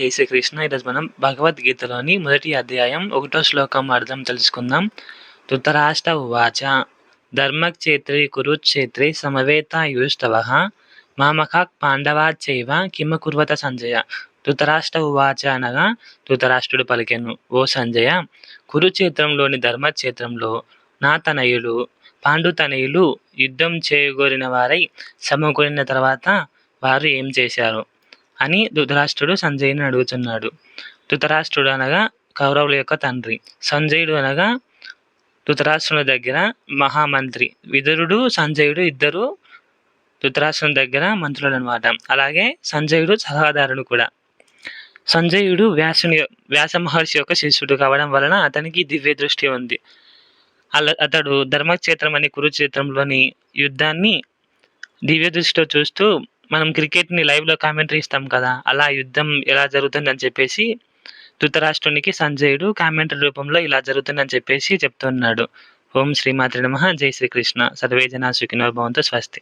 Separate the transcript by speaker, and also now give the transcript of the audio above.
Speaker 1: జై శ్రీకృష్ణ ఈరోజు మనం భగవద్గీతలోని మొదటి అధ్యాయం ఒకటో శ్లోకం అర్థం తెలుసుకుందాం. ధృతరాష్ట్ర ఉవాచ ధర్మక్షేత్రే కురుక్షేత్రే సమవేతాయుస్తవ మామక పాండవాచైవ కిమ కిమకుర్వత సంజయ. ధృతరాష్ట్ర ఉవాచ అనగా ధృతరాష్ట్రుడు పలికెను ఓ సంజయ కురుక్షేత్రంలోని ధర్మక్షేత్రంలో నా తనయులు పాండుతనయులు యుద్ధం చేయగోరిన వారై సమకూరిన తర్వాత వారు ఏం చేశారు? అని ధృతరాష్ట్రుడు సంజయుని అడుగుతున్నాడు. ధృతరాష్ట్రుడు అనగా కౌరవుల యొక్క తండ్రి. సంజయుడు అనగా ధృతరాష్ట్రుని దగ్గర మహామంత్రి. విదురుడు సంజయుడు ఇద్దరు ధృతరాష్ట్రుని దగ్గర మంత్రులు అనమాట అలాగే సంజయుడు సలహాదారుడు కూడా. సంజయుడు వ్యాసుని వ్యాస మహర్షి యొక్క శిష్యుడు కావడం వలన అతనికి దివ్య దృష్టి ఉంది. అలా అతడు ధర్మక్షేత్రం అనే కురుక్షేత్రంలోని యుద్ధాన్ని దివ్య దృష్టితో చూస్తూ మనం క్రికెట్ని లైవ్లో కామెంటరీ ఇస్తాం కదా అలా యుద్ధం ఎలా జరుగుతుందని చెప్పేసి ధృతరాష్ట్రునికి సంజయుడు కామెంటరీ రూపంలో ఇలా జరుగుతుందని చెప్పేసి చెప్తున్నాడు. ఓం శ్రీమాత్రి నమ జై శ్రీకృష్ణ. సర్వే జనా సుఖినో భవంతు స్వస్తి.